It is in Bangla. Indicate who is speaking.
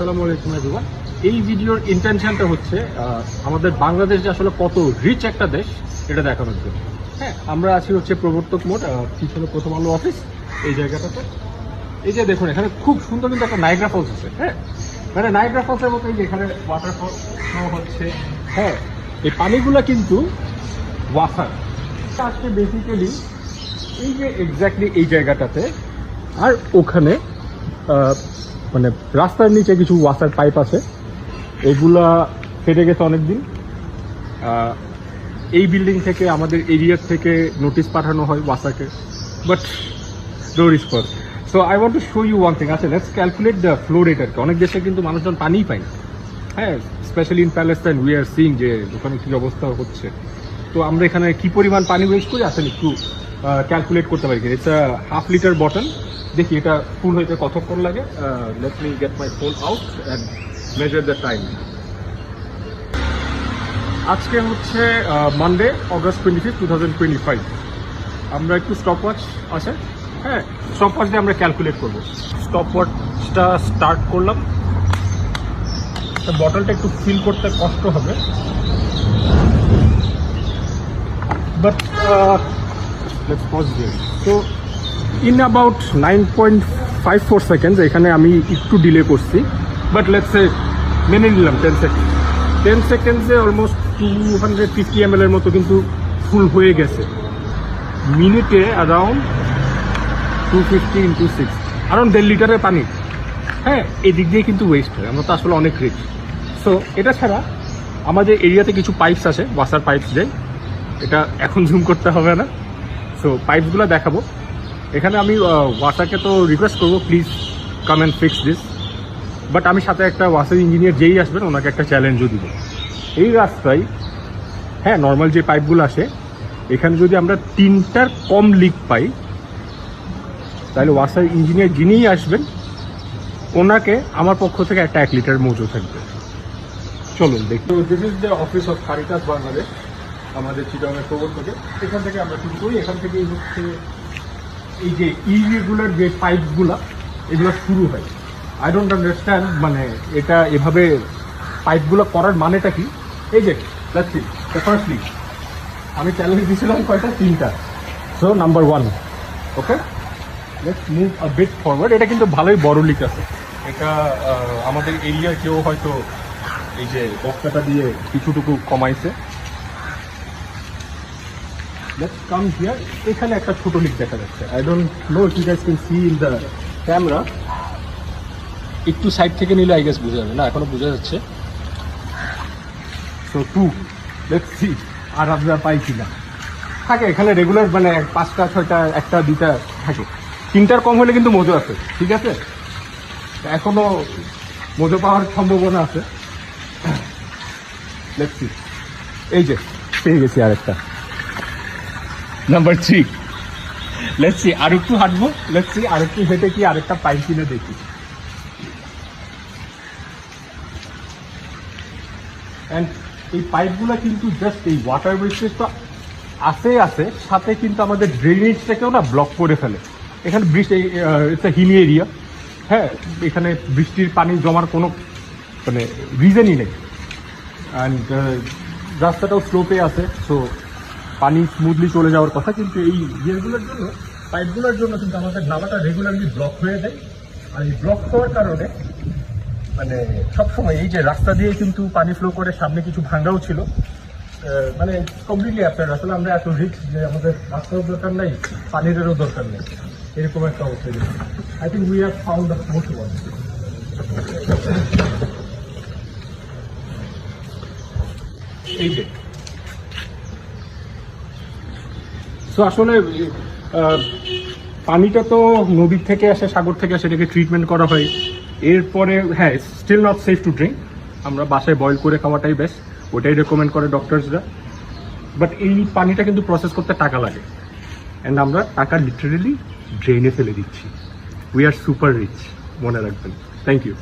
Speaker 1: আসসালামু আলাইকুম এভরিওয়ান। এই ভিডিওর ইন্টেনশনটা হচ্ছে আমাদের বাংলাদেশ যে আসলে কত রিচ একটা দেশ, এটা দেখানোর জন্য। হ্যাঁ আমরা আছি হচ্ছে প্রবর্তক মোড় পিছনে প্রথম আলো অফিস এই জায়গাটাতে। এই যে দেখুন, এখানে খুব সুন্দর কিন্তু একটা নাইগ্রা ফলস আছে হ্যাঁ। মানে নাইগ্রা ফলসের মতো এই যে এখানে ওয়াটারফল হচ্ছে হ্যাঁ। এই পানিগুলো কিন্তু ওয়াসার আজকে বেসিক্যালি এই যে এক্স্যাক্টলি এই জায়গাটাতে, আর ওখানে মানে রাস্তার নিচে কিছু ওয়াসার পাইপ আছে। এগুলা ফেটে গেছে অনেকদিন। আহ, এই বিল্ডিং থেকে আমাদের এরিয়ার থেকে নোটিশ পাঠানো হয় ওয়াসাকে but no response so I want to show you one thing আচ্ছা let's calculate the flow rate আর কি। অনেক দেশে কিন্তু মানুষজন পানিই পায় হ্যাঁ specially in Palestine we are seeing যে ওখানে কী অবস্থা হচ্ছে। তো আমরা এখানে কি পরিমাণ পানি ওয়েস্ট করি? আসলে একটু ক্যালকুলেট করতে পারি ইটস হাফ লিটার বটল দেখি এটা ফুল হইতে কতক্ষণ লাগে। Let me get my phone out and measure the time আজকে হচ্ছে Monday August twenty fifth two thousand twenty five আমরা একটু স্টপ ওয়াচ আছে। হ্যাঁ স্টপ ওয়াচ দিয়ে আমরা ক্যালকুলেট করব। স্টপ ওয়াচটা স্টার্ট করলাম বটলটা একটু ফিল করতে কষ্ট হবে। বাট লেটস পজ তো in about nine point five four seconds এখানে আমি একটু ডিলে করছি। বাট লেটস এ মেনে নিলাম ten second ten সেকেন্ডসে almost two hundred fifty M এর মতো কিন্তু ফুল হয়ে গেছে। মিনিটে around two fifty into six around দেড় লিটারের পানি। হ্যাঁ এদিক দিয়ে কিন্তু ওয়েস্ট হয়, আমরা তো আসলে অনেক রিচ সো এটা ছাড়া আমাদের এরিয়াতে কিছু পাইপস আছে ওয়াসার পাইপস যায় এটা এখন জুম করতে হবে না। সো পাইপসগুলো দেখাবো। এখানে আমি ওয়াসারকে তো রিকোয়েস্ট করব please come and fix this but আমি সাথে একটা ওয়াসার ইঞ্জিনিয়ার যেই আসবেন, ওনাকে একটা চ্যালেঞ্জও দিব। এই রাস্তায় হ্যাঁ নর্মাল যে পাইপগুলো আসে, এখানে যদি আমরা তিনটার কম লিক পাই, তাহলে ওয়াসার ইঞ্জিনিয়ার যিনিই আসবেন, ওনাকে আমার পক্ষ থেকে একটা এক লিটার মজু থাকবে। চলুন দেখি। This is the office of Caritas Bangladesh আমাদের চিটাগাংয়ের প্রবর্তকে এখান থেকে আমরা শুরু করি। এখান থেকেই হচ্ছে এই যে ইরেগুলার যে পাইপগুলা এগুলো শুরু হয়। আই ডোন্ট আন্ডারস্ট্যান্ড মানে এটা এভাবে পাইপগুলো করার মানেটা কি? এই যে ফার্স্টলি আমি চ্যালেঞ্জ দিয়েছিলাম কয়টা? তিনটা। So number one okay let's move a bit forward এটা কিন্তু ভালোই বড় লিক আছে। এটা আমাদের এরিয়ার কেউ হয়তো এই যে বক্তাটা দিয়ে কিছুটুকু কমাইছে। লেটস কাম হিয়ার এখানে একটা ছোট লিক দেখা যাচ্ছে। I don't know you guys can see in the camera একটু সাইড থেকে নিলে আই গেস বোঝা যাবে। না, এখনও বোঝা যাচ্ছে। সো টু লেটস সি আর আমরা পাই কিনা। থাকে, এখানে রেগুলার মানে পাঁচটা, ছয়টা, একটা, দুইটা থাকে। তিনটার কম হলে কিন্তু মজু আছে, ঠিক আছে? এখনও মজু পাওয়ার সম্ভাবনা আছে। লেটস সি এই যে, পেয়ে গেছি আরেকটা। নাম্বার থ্রি লেটস আর একটু হাঁটবো। লেটস আর একটু হেঁটে কি আরেকটা পাইপ কিনে দেখি। অ্যান্ড এই পাইপগুলো কিন্তু জাস্ট এই ওয়াটার ওয়েস্টেজ তো আছে আছে, সাথে কিন্তু আমাদের ড্রেনেজটাকেও না ব্লক করে ফেলে। এখানে বৃষ্টি ইটস এ হিলি এরিয়া হ্যাঁ এখানে বৃষ্টির পানি জমার কোনো মানে রিজনই নেই। অ্যান্ড রাস্তাটাও স্লোপে আছে সো পানি স্মুথলি চলে যাওয়ার কথা, কিন্তু এই ইয়েগুলোর জন্য, পাইপগুলোর জন্য কিন্তু আমাদের নালাটা রেগুলারলি ব্লক হয়ে যায়। আর এই ব্লক হওয়ার কারণে মানে সবসময় এই যে রাস্তা দিয়ে কিন্তু পানি ফ্লো করে, সামনে কিছু ভাঙ্গাও ছিল। মানে কমপ্লিটলি আপনার, আসলে আমরা এত রিক্স যে আমাদের রাস্তারও দরকার নেই, পানিরও দরকার নেই। এরকম একটা অবস্থা I think we have found the most one এই যে সো আসলে পানিটা তো নদীর থেকে আসে, সাগর থেকে আসে, এটাকে ট্রিটমেন্ট করা হয়। এরপরে হ্যাঁ still not safe to drink আমরা বাসায় বয়েল করে খাওয়াটাই বেস্ট ওটাই রেকমেন্ড করে ডক্টরসরা বাট এই পানিটা কিন্তু প্রসেস করতে টাকা লাগে। অ্যান্ড আমরা টাকা লিটারেলি ড্রেনে ফেলে দিচ্ছি। উই আর সুপার রিচ মনে রাখবেন। Thank you